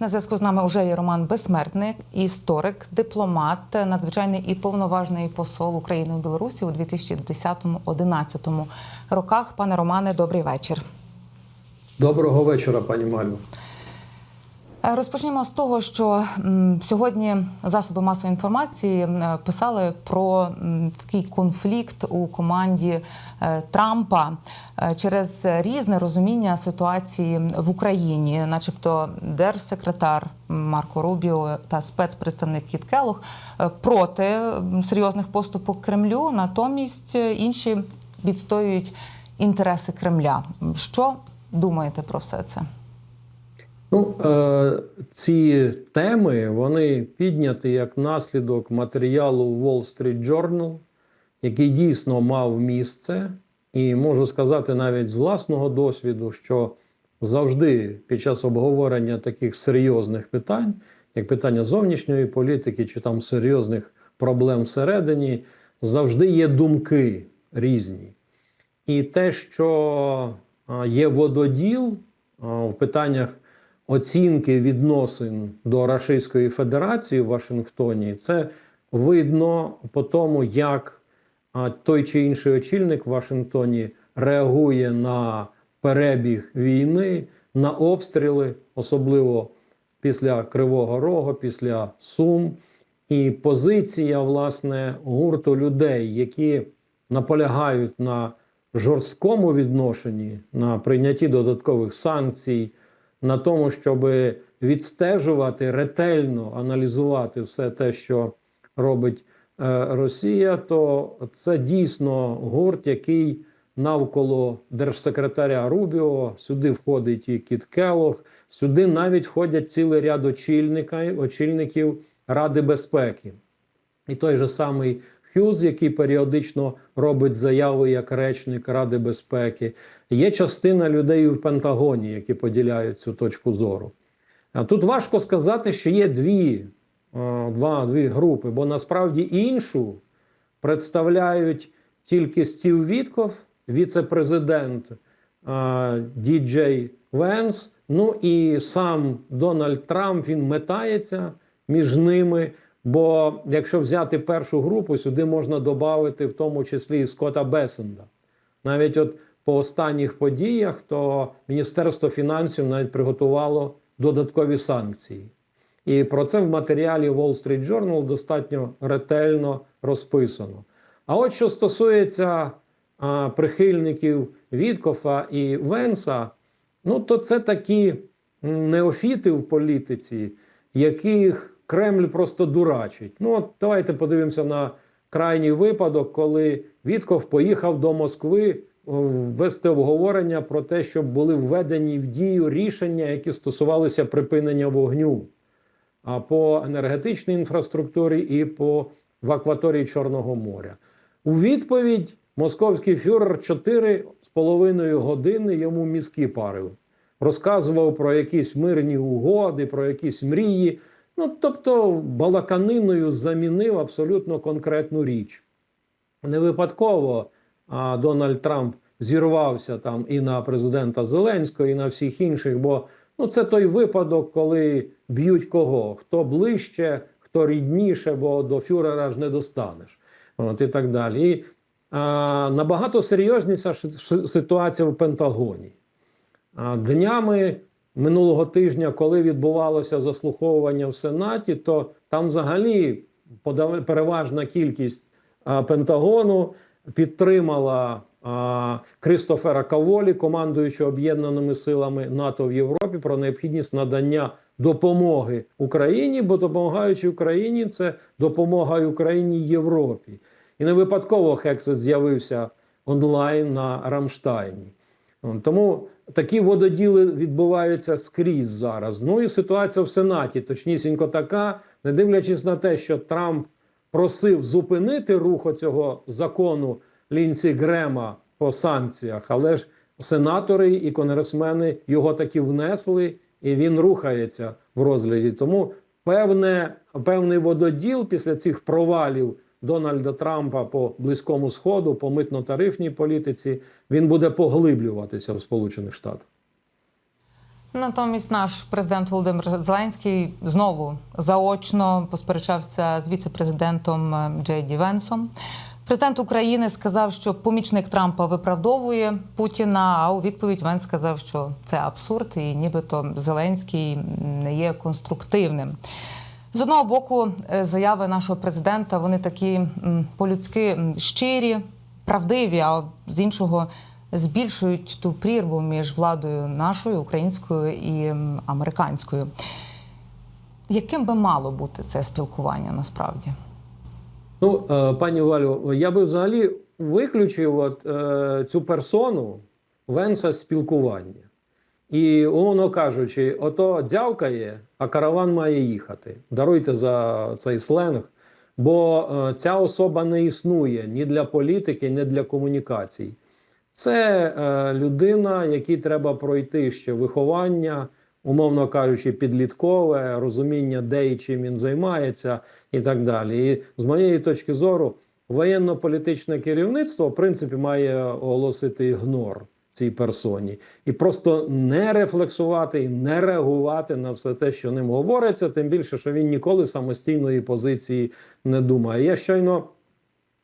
На зв'язку з нами вже є Роман Безсмертник, історик, дипломат, надзвичайний і повноважний посол України у Білорусі у 2010-2011 роках. Пане Романе, добрий вечір. Доброго вечора, пані Малю. Е, Розпочнемо з того, що сьогодні засоби масової інформації е, писали про такий конфлікт у команді е, Трампа через різне розуміння ситуації в Україні, начебто, держсекретар Марко Рубіо та спецпредставник Кіт е, проти серйозних поступок Кремлю, натомість інші відстоюють інтереси Кремля. Що думаєте про все це? Ну, е, ці теми вони підняті як наслідок матеріалу Wall Street Journal, який дійсно мав місце, і можу сказати навіть з власного досвіду, що завжди під час обговорення таких серйозних питань, як питання зовнішньої політики чи там серйозних проблем всередині, завжди є думки різні. І те, що є вододіл в питаннях оцінки відносин до Російської Федерації в Вашингтоні, це видно по тому, як той чи інший очільник в Вашингтоні реагує на перебіг війни, на обстріли, особливо після Кривого Рогу, після Сум. І позиція власне гурту людей, які наполягають на жорсткому відношенні, на прийнятті додаткових санкцій, на тому, щоб відстежувати, ретельно аналізувати все те, що робить е, Росія, то це дійсно гурт, який навколо держсекретаря Рубіо, сюди входить і Кіт Келох, сюди навіть входять цілий ряд очільників Ради безпеки. І той же самий Хюз, який періодично робить заяви як речник Ради безпеки. Є частина людей в Пентагоні, які поділяють цю точку зору. Тут важко сказати, що є дві, два, дві групи, бо насправді іншу представляють тільки Стів Вітков, віце-президент Діджей Венс. Ну і сам Дональд Трамп він метається між ними. Бо якщо взяти першу групу, сюди можна додати в тому числі і Скотта Бесенда. Навіть от по останніх подіях, то Міністерство фінансів навіть приготувало додаткові санкції. І про це в матеріалі Wall Street Journal достатньо ретельно розписано. А от що стосується а, прихильників Віткофа і Венса, ну то це такі неофіти в політиці, яких Кремль просто дурачить. Ну, от давайте подивимося на крайній випадок, коли Вітков поїхав до Москви ввести обговорення про те, щоб були введені в дію рішення, які стосувалися припинення вогню а по енергетичній інфраструктурі і по в акваторії Чорного моря. У відповідь московський фюрер 4,5 години йому мізки парив, розказував про якісь мирні угоди, про якісь мрії. Ну, тобто, балаканиною замінив абсолютно конкретну річ. Не випадково а, Дональд Трамп зірвався там і на президента Зеленського, і на всіх інших, бо ну, це той випадок, коли б'ють кого? Хто ближче, хто рідніше, бо до фюрера ж не достанеш. От і так далі. І а, набагато серйозніша ситуація в Пентагоні. А, днями минулого тижня, коли відбувалося заслуховування в Сенаті, то там взагалі переважна кількість а, Пентагону підтримала а, Кристофера Каволі, командуючого об'єднаними силами НАТО в Європі, про необхідність надання допомоги Україні, бо допомагаючи Україні, це допомога Україні Європі. І не випадково Хексет з'явився онлайн на Рамштайні. Тому такі вододіли відбуваються скрізь зараз. Ну і ситуація в Сенаті, точнісінько така, не дивлячись на те, що Трамп просив зупинити рух цього закону Лінсі Грема по санкціях, але ж сенатори і конгресмени його таки внесли, і він рухається в розгляді. Тому певне, певний вододіл після цих провалів. Дональда Трампа по близькому сходу, по митно-тарифній політиці, він буде поглиблюватися в Сполучених Штатах. Натомість наш президент Володимир Зеленський знову заочно посперечався з віце-президентом е, Джей Ді Венсом. Президент України сказав, що помічник Трампа виправдовує Путіна. А у відповідь Венс сказав, що це абсурд, і нібито Зеленський не є конструктивним. З одного боку, е, заяви нашого президента вони такі по-людськи щирі, правдиві, а з іншого збільшують ту прірву між владою нашою, українською і американською. Яким би мало бути це спілкування насправді? Ну, е, пані Валю, я би взагалі виключив от, е, цю персону Венса спілкування. І, умовно кажучи, ото дзявкає, а караван має їхати. Даруйте за цей сленг. Бо е, ця особа не існує ні для політики, ні для комунікацій. Це е, людина, якій треба пройти ще виховання, умовно кажучи, підліткове, розуміння, де і чим він займається, і так далі. І з моєї точки зору, воєнно-політичне керівництво, в принципі, має оголосити ігнор цій персоні і просто не рефлексувати і не реагувати на все те, що ним говориться, тим більше, що він ніколи самостійної позиції не думає. Я щойно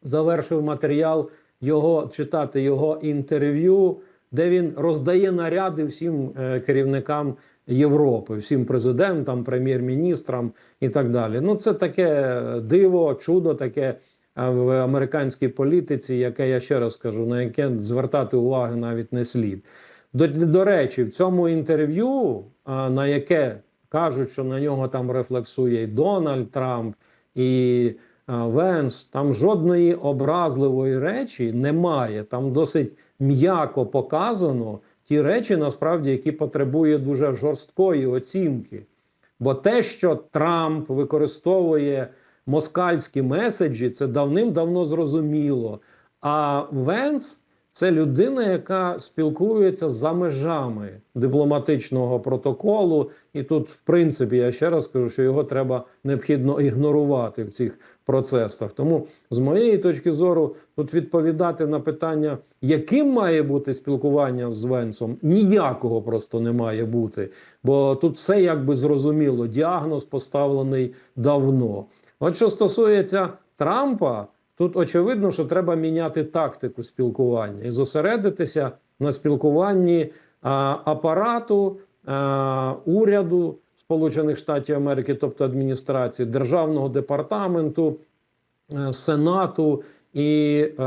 завершив матеріал його читати його інтерв'ю, де він роздає наряди всім е, керівникам Європи, всім президентам, прем'єр-міністрам і так далі. Ну, це таке диво, чудо, таке е, в американській політиці, яке я ще раз скажу, на яке звертати уваги навіть не слід. До, до речі, в цьому інтерв'ю, на яке кажуть, що на нього там рефлексує і Дональд Трамп, і Венс, там жодної образливої речі немає. Там досить м'яко показано ті речі, насправді, які потребують дуже жорсткої оцінки. Бо те, що Трамп використовує москальські меседжі, це давним-давно зрозуміло. А Венс це людина, яка спілкується за межами дипломатичного протоколу. І тут, в принципі, я ще раз кажу, що його треба необхідно ігнорувати в цих процесах. Тому, з моєї точки зору, тут відповідати на питання, яким має бути спілкування з Венсом, ніякого просто не має бути. Бо тут все якби зрозуміло. Діагноз поставлений давно. От що стосується Трампа, тут очевидно, що треба міняти тактику спілкування і зосередитися на спілкуванні а, апарату а, уряду Сполучених Штатів Америки, тобто адміністрації, державного департаменту, е, Сенату і е,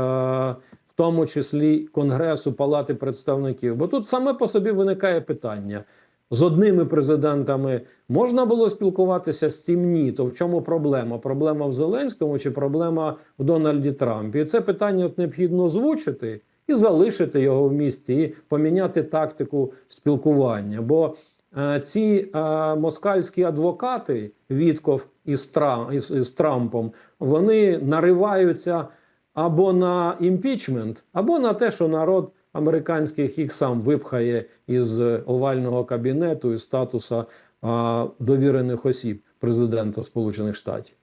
в тому числі Конгресу Палати представників. Бо тут саме по собі виникає питання. З одними президентами можна було спілкуватися з цим ні. То в чому проблема? Проблема в Зеленському чи проблема в Дональді Трампі? І це питання от необхідно озвучити і залишити його в місті, і поміняти тактику спілкування. Бо е, ці е, москальські адвокати Вітков із, Трам, із, із Трампом вони нариваються або на імпічмент, або на те, що народ американських їх сам випхає із овального кабінету із статуса а, довірених осіб президента Сполучених Штатів.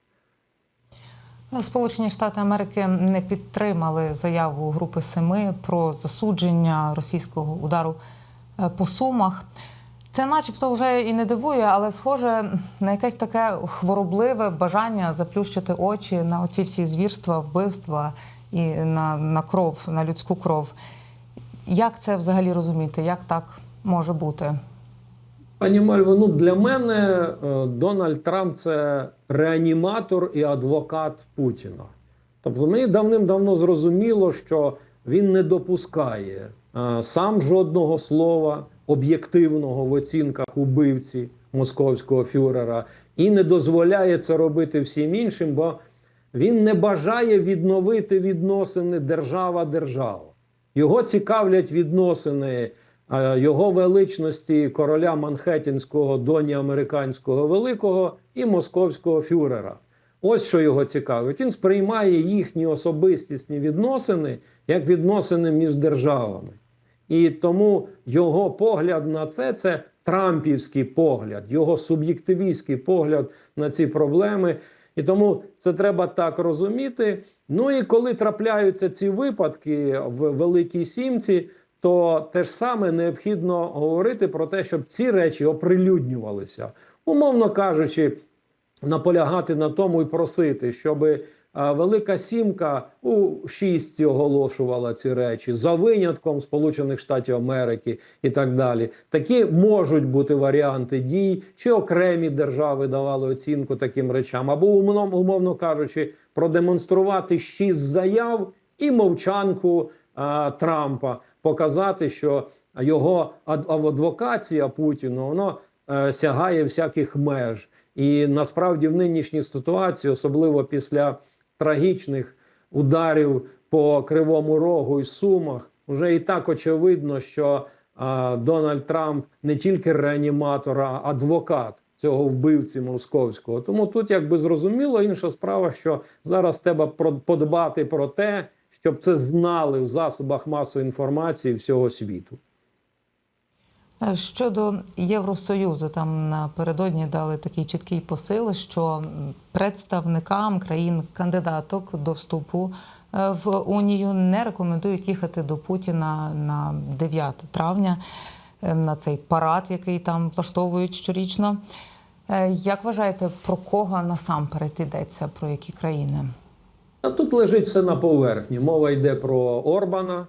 Ну, Сполучені Штати Америки не підтримали заяву Групи Семи про засудження російського удару е, по сумах. Це, начебто, вже і не дивує, але схоже на якесь таке хворобливе бажання заплющити очі на оці всі звірства, вбивства і на, на кров, на людську кров. Як це взагалі розуміти? Як так може бути? Пані Мальво, ну для мене е, Дональд Трамп це реаніматор і адвокат Путіна. Тобто мені давним-давно зрозуміло, що він не допускає е, сам жодного слова об'єктивного в оцінках убивці московського фюрера і не дозволяє це робити всім іншим, бо він не бажає відновити відносини держава-держава. Його цікавлять відносини е, його величності короля Манхеттінського, доні американського великого і московського фюрера. Ось що його цікавить. Він сприймає їхні особистісні відносини як відносини між державами. І тому його погляд на це це трампівський погляд, його суб'єктивістський погляд на ці проблеми. І тому це треба так розуміти. Ну і коли трапляються ці випадки в Великій Сімці, то те ж саме необхідно говорити про те, щоб ці речі оприлюднювалися, умовно кажучи, наполягати на тому і просити, щоб Велика Сімка у шістці оголошувала ці речі за винятком Сполучених Штатів Америки і так далі. Такі можуть бути варіанти дій, чи окремі держави давали оцінку таким речам, або умовно, кажучи, продемонструвати шість заяв і мовчанку а, Трампа, показати, що його ад- адвокація Путіну воно е, сягає всяких меж. І насправді в нинішній ситуації, особливо після трагічних ударів по Кривому Рогу і Сумах, вже і так очевидно, що а, Дональд Трамп не тільки реаніматор, а адвокат цього вбивці московського. Тому тут якби зрозуміло інша справа, що зараз треба подбати про те, щоб це знали в засобах масової інформації всього світу. Е, Щодо Євросоюзу, там напередодні дали такий чіткий посил, що представникам країн-кандидаток до вступу е, в Унію не рекомендують їхати до Путіна на 9 травня е, на цей парад, який там влаштовують щорічно. Як вважаєте, про кого насамперед йдеться, про які країни? А тут лежить все на поверхні. Мова йде про Орбана,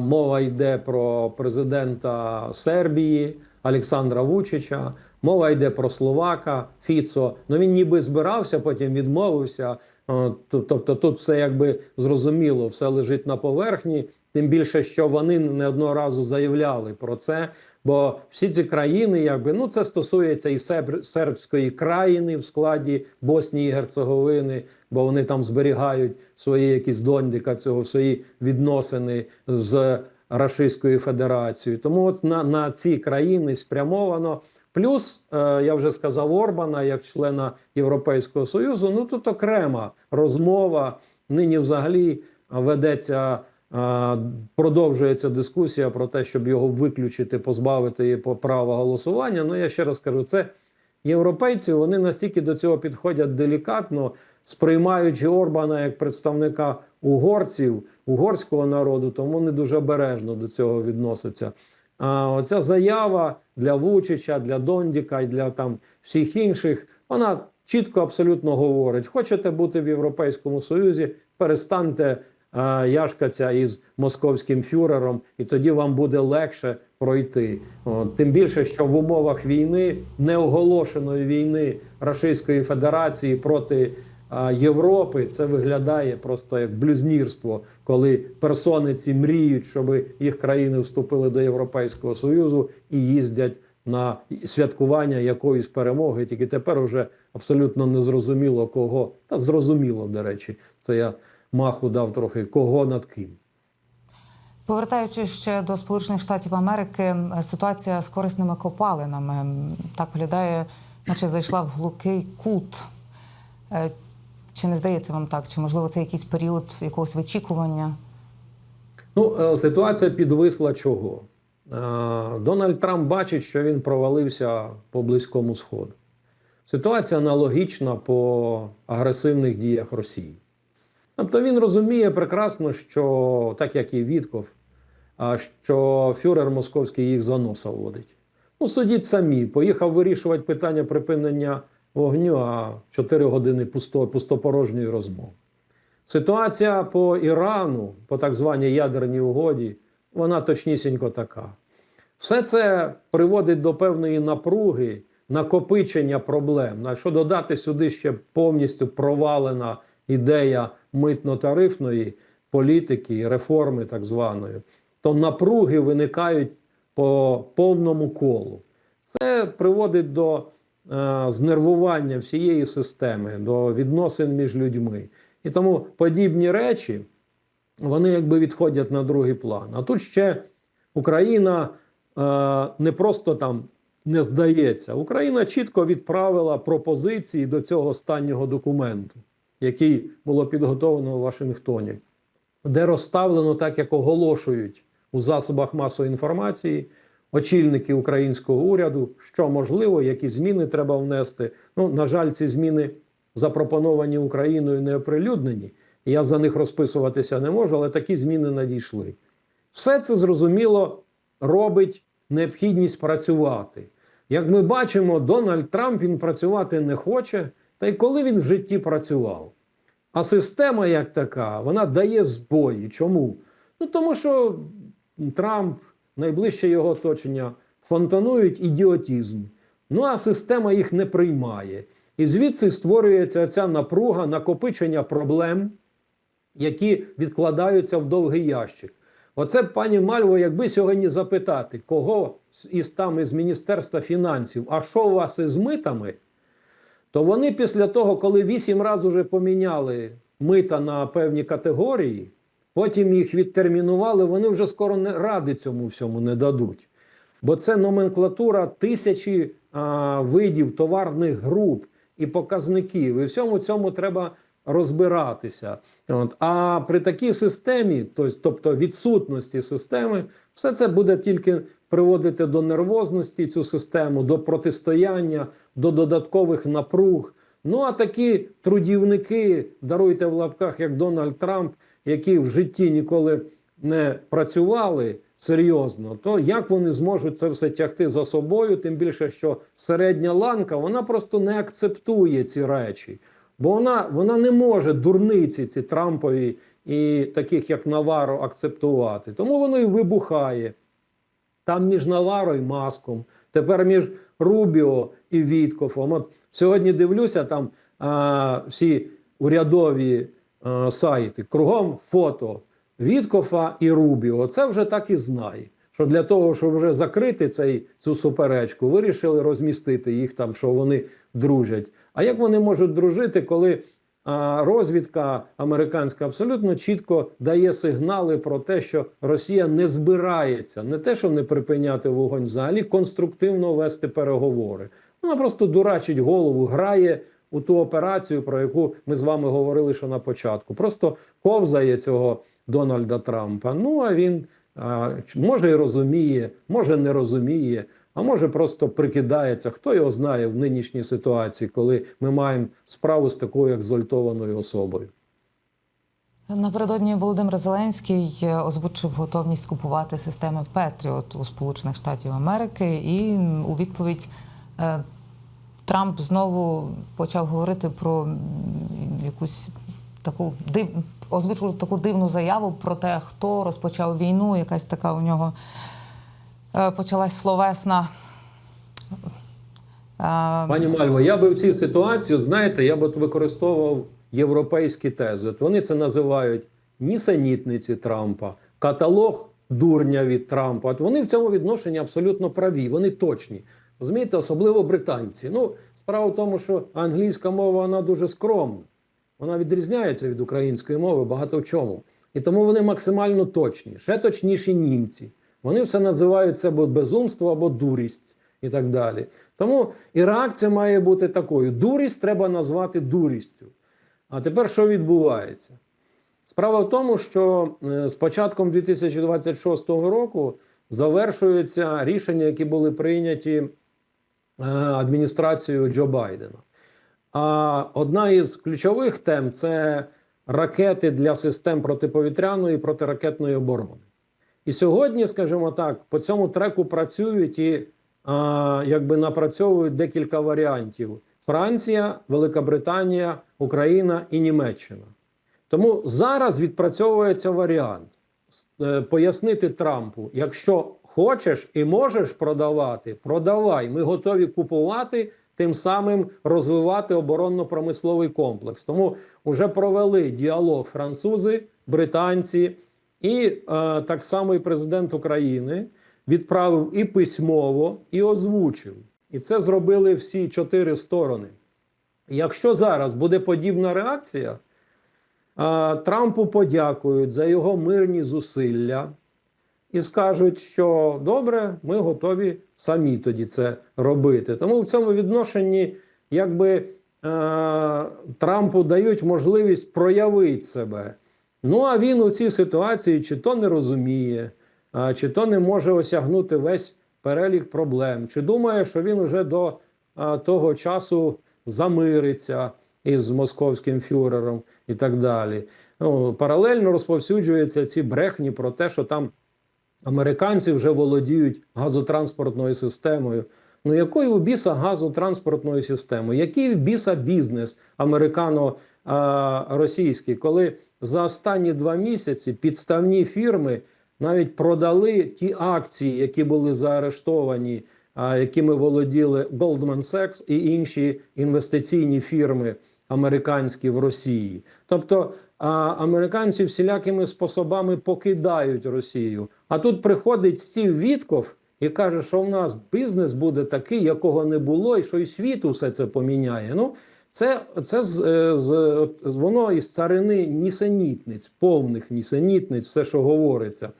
мова йде про президента Сербії Олександра Вучича, мова йде про Словака Фіцо. Ну він ніби збирався, потім відмовився. Е, Тобто тут все якби зрозуміло, все лежить на поверхні. Тим більше, що вони не одного разу заявляли про це. Бо всі ці країни, якби ну це стосується і сербської країни в складі Боснії і Герцеговини, бо вони там зберігають свої якісь дондика цього, свої відносини з Рашистською Федерацією. Тому от на, на ці країни спрямовано. Плюс е, я вже сказав Орбана як члена Європейського Союзу. Ну тут окрема розмова. Нині взагалі ведеться. Е, Продовжується дискусія про те, щоб його виключити, позбавити по- права голосування. Ну я ще раз кажу, це європейці. Вони настільки до цього підходять делікатно, сприймаючи Орбана як представника угорців, угорського народу, тому вони дуже обережно до цього відносяться. А оця заява для Вучича, для Дондіка і для там всіх інших, вона чітко абсолютно говорить: хочете бути в Європейському Союзі, перестаньте а, яшкатися із московським фюрером, і тоді вам буде легше пройти. От, тим більше, що в умовах війни, неоголошеної війни Російської Федерації проти а, Європи, це виглядає просто як блюзнірство, коли персони ці мріють, щоб їх країни вступили до Європейського Союзу і їздять на святкування якоїсь перемоги. Тільки тепер вже абсолютно незрозуміло кого. Та зрозуміло, до речі, це я маху дав трохи кого над ким. Повертаючись ще до Сполучених Штатів Америки, ситуація з корисними копалинами так виглядає, наче зайшла в глухий кут. Е, Чи не здається вам так? Чи можливо це якийсь період якогось вичікування? Ну, е, ситуація підвисла чого? Е, Дональд Трамп бачить, що він провалився по Близькому Сходу. Ситуація аналогічна по агресивних діях Росії. Тобто він розуміє прекрасно, що так як і Вітков, що фюрер московський їх за носа водить. Ну, судіть самі, поїхав вирішувати питання припинення вогню, а 4 години пусто, пустопорожньої розмови. Ситуація по Ірану, по так званій ядерній угоді, вона точнісінько така. Все це приводить до певної напруги, накопичення проблем. На що додати сюди ще повністю провалена ідея митно-тарифної політики, реформи так званої, то напруги виникають по повному колу. Це приводить до е, знервування всієї системи, до відносин між людьми. І тому подібні речі вони якби відходять на другий план. А тут ще Україна е, не просто там не здається. Україна чітко відправила пропозиції до цього останнього документу, який було підготовлено у Вашингтоні, де розставлено так, як оголошують у засобах масової інформації очільники українського уряду, що можливо, які зміни треба внести. Ну, на жаль, ці зміни запропоновані Україною не оприлюднені. Я за них розписуватися не можу, але такі зміни надійшли. Все це зрозуміло робить необхідність працювати. Як ми бачимо, Дональд Трамп він працювати не хоче, та й коли він в житті працював. А система, як така, вона дає збої. Чому? Ну тому що Трамп, найближче його оточення, фонтанують ідіотізм. Ну а система їх не приймає. І звідси створюється ця напруга, накопичення проблем, які відкладаються в довгий ящик. Оце, пані Мальво, якби сьогодні запитати, кого із там із Міністерства фінансів, а що у вас із митами, то вони після того, коли вісім разів вже поміняли мита на певні категорії, потім їх відтермінували, вони вже скоро не ради цьому всьому не дадуть. Бо це номенклатура тисячі а, видів товарних груп і показників. І всьому цьому треба розбиратися. От. А при такій системі, тобто відсутності системи, все це буде тільки приводити до нервозності цю систему, до протистояння, до додаткових напруг. Ну а такі трудівники, даруйте в лапках, як Дональд Трамп, які в житті ніколи не працювали серйозно, то як вони зможуть це все тягти за собою? Тим більше, що середня ланка вона просто не акцептує ці речі, бо вона, вона не може дурниці ці Трампові і таких як Наваро акцептувати. Тому воно і вибухає. Там між Наваро і Маском, тепер між Рубіо і Віткофом. От сьогодні дивлюся там а, всі урядові а, сайти, кругом фото Віткофа і Рубіо. Це вже так і знає. Що для того, щоб вже закрити цей, цю суперечку, вирішили розмістити їх там, що вони дружать. А як вони можуть дружити, коли розвідка американська абсолютно чітко дає сигнали про те, що Росія не збирається, не те, що не припиняти вогонь, взагалі конструктивно вести переговори. Вона просто дурачить голову, грає у ту операцію, про яку ми з вами говорили ще на початку. Просто ковзає цього Дональда Трампа. Ну а він а, може і розуміє, може не розуміє. А може просто прикидається, хто його знає в нинішній ситуації, коли ми маємо справу з такою екзальтованою особою. Напередодні Володимир Зеленський е, озвучив готовність купувати системи Петріот у Сполучених Штатів Америки, і у відповідь е, Трамп знову почав говорити про якусь таку див... озвучив таку дивну заяву про те, хто розпочав війну. Якась така у нього почалась словесна. е, Пані Мальво, я би в цій ситуації, знаєте, я б використовував європейські тези. От вони це називають нісенітниці Трампа, каталог дурня від Трампа. От вони в цьому відношенні абсолютно праві, вони точні. Розумієте, особливо британці. Ну, справа в тому, що англійська мова вона дуже скромна. Вона відрізняється від української мови багато в чому. І тому вони максимально точні, ще точніші німці. Вони все називають це або безумство, або дурість і так далі. Тому і реакція має бути такою: дурість треба назвати дурістю. А тепер що відбувається? Справа в тому, що е, з початком 2026 року завершуються рішення, які були прийняті е, адміністрацією Джо Байдена. А одна із ключових тем це ракети для систем протиповітряної і протиракетної оборони. І сьогодні, скажімо так, по цьому треку працюють і а, якби напрацьовують декілька варіантів: Франція, Велика Британія, Україна і Німеччина. Тому зараз відпрацьовується варіант е, пояснити Трампу: якщо хочеш і можеш продавати, продавай. Ми готові купувати, тим самим розвивати оборонно-промисловий комплекс. Тому вже провели діалог французи, британці і е, так само і президент України відправив і письмово, і озвучив. І це зробили всі чотири сторони. Якщо зараз буде подібна реакція, а, Трампу подякують за його мирні зусилля і скажуть, що добре, ми готові самі тоді це робити. Тому в цьому відношенні, якби е, Трампу дають можливість проявити себе. Ну а він у цій ситуації чи то не розуміє, чи то не може осягнути весь перелік проблем, чи думає, що він уже до того часу замириться із московським фюрером і так далі. Ну, паралельно розповсюджуються ці брехні про те, що там Американці вже володіють газотранспортною системою. Ну, якої у біса газотранспортної системи? Який в біса бізнес американо-російський, коли за останні два місяці підставні фірми навіть продали ті акції, які були заарештовані, якими володіли Goldman Sachs і інші інвестиційні фірми американські в Росії. Тобто американці всілякими способами покидають Росію. А тут приходить Стів Вітков і каже, що в нас бізнес буде такий, якого не було, і що і світ усе це поміняє. Ну, це, це з, е, з, з- воно із царини нісенітниць, повних нісенітниць, все, що говориться.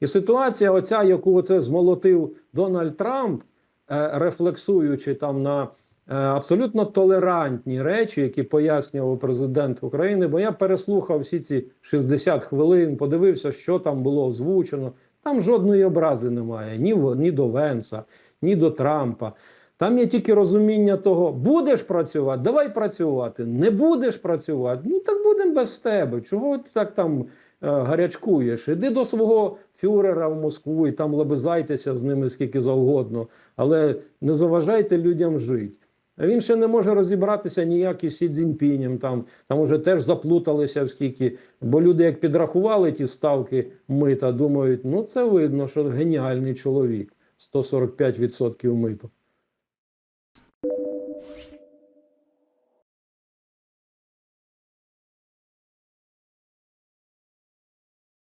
І ситуація, оця, яку оце змолотив Дональд Трамп, е, рефлексуючи там на е, абсолютно толерантні речі, які пояснював президент України, бо я переслухав всі ці 60 хвилин, подивився, що там було озвучено. Там жодної образи немає ні, ні до Венса, ні до Трампа. Там є тільки розуміння того, будеш працювати, давай працювати. Не будеш працювати, ну так будемо без тебе. Чого ти так там е, гарячкуєш? Іди до свого фюрера в Москву і там лабизайтеся з ними скільки завгодно, але не заважайте людям жити. А він ще не може розібратися ніяк із Сі Цзіньпінем, там, там уже теж заплуталися скільки. Бо люди, як підрахували ті ставки мита, думають, ну це видно, що геніальний чоловік. 145% миту.